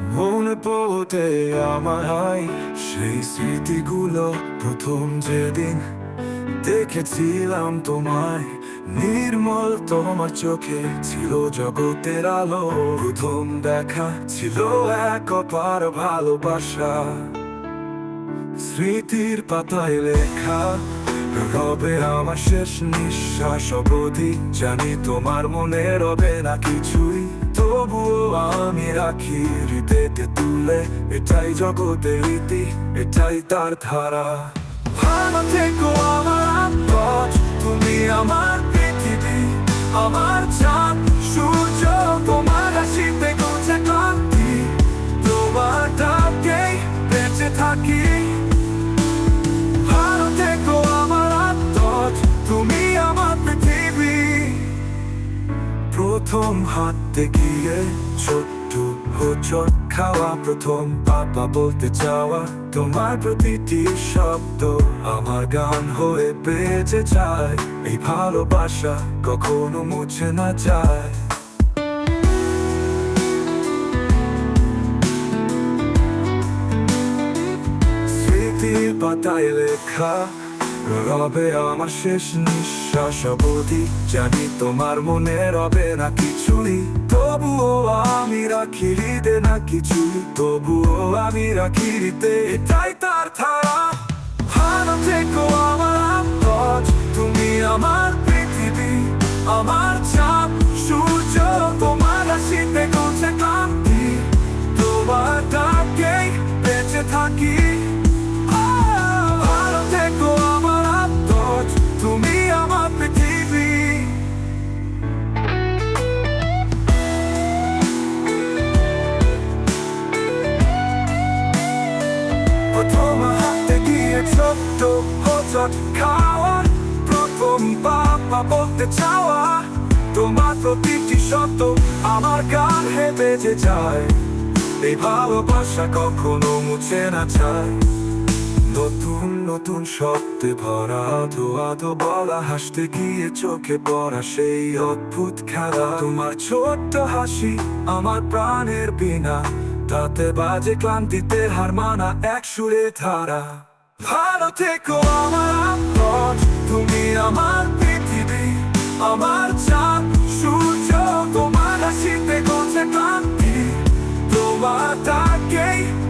মনে পড়তে আমার হয়, সেই স্মৃতিগুলো প্রথম যেদিন দেখেছিলাম তোমায়, নির্মল তোমার চোখে ছিল জগতের আলো, প্রথম দেখা ছিল এক অপার ভালোবাসা। স্মৃতির পাতায় লেখা, রবে আমার শেষ নিঃশ্বাস, অবধি জানি তোমার মনে রবে না কিছুই। তবুও আমি রাখি হৃদয়তে তুলে, এটাই জগতের রীতি, এটাই তার ধারা। ভালো থেকো আমার তুমি আমার পৃথিবী, আমার প্রথম হাতে গিয়ে ছোট্ট হোচট খাওয়া প্রথম। বাবা বলতে চাওয়া, তোমার প্রতিটি শব্দ আমার গান হয়ে বেঁচে যায়। এই ভালোবাসা কখনো মুছে না যায়। পাতায় লেখা রবে আমার শেষ নিঃশ্বাস জানি তোমার মনে রবে না কিছুই। তবুও আমি রাখি হৃদে না কিছুই। তবুও আমি রাখি হৃদে, এটাই তার ধারা। আমার তুমি আমার পৃথিবী, আমার চাপ প্রথম হাতে গিয়ে ছোট্ট হোচট খাওয়া প্রথম বাবা বলতে চাওয়া তোমার প্রতিটি শব্দ আমার গান হে বেজে যায় এই ভালোবাসা কখনো মুছে না চায়। নতুন নতুন শব্দে ভরা আধো বলা হাসতে গিয়ে চোখে পড়া সেই অদ্ভুত খেলা। তোমার ছোট্ট হাসি আমার প্রাণের বিনা। তাতে বাজে ক্লান্তিতে হার মানা এক সুরে ধারা। ভালো থেকো আমার তুমি আমার পৃথিবী আমার চাঁদ সূর্য তোমার হাসিতে গছে ক্লান্তি। তোমার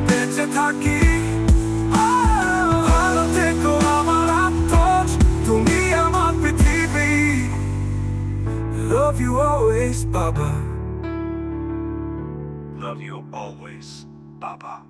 বেঁচে থাকি। ভালো থেকো আমার তুমি আমার পৃথিবী। Love you always, Baba Love you always, Papa.